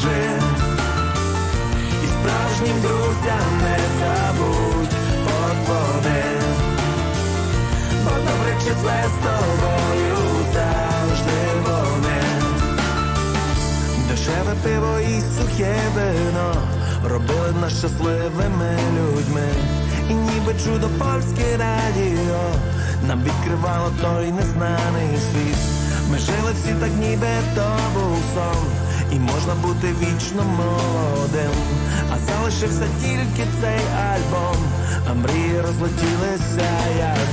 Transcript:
розкажи. І справжнім друзям не забудь подводи. Бо добре числе з тобою завжди вони. Дешеве пиво і сухе вино робили нас щасливими людьми. І ніби чудо польське радіо нам відкривало той незнаний світ. Ми жили всі так, ніби то був і можна бути вічно молодим. А залишився тільки цей альбом, а мрії розлетілися як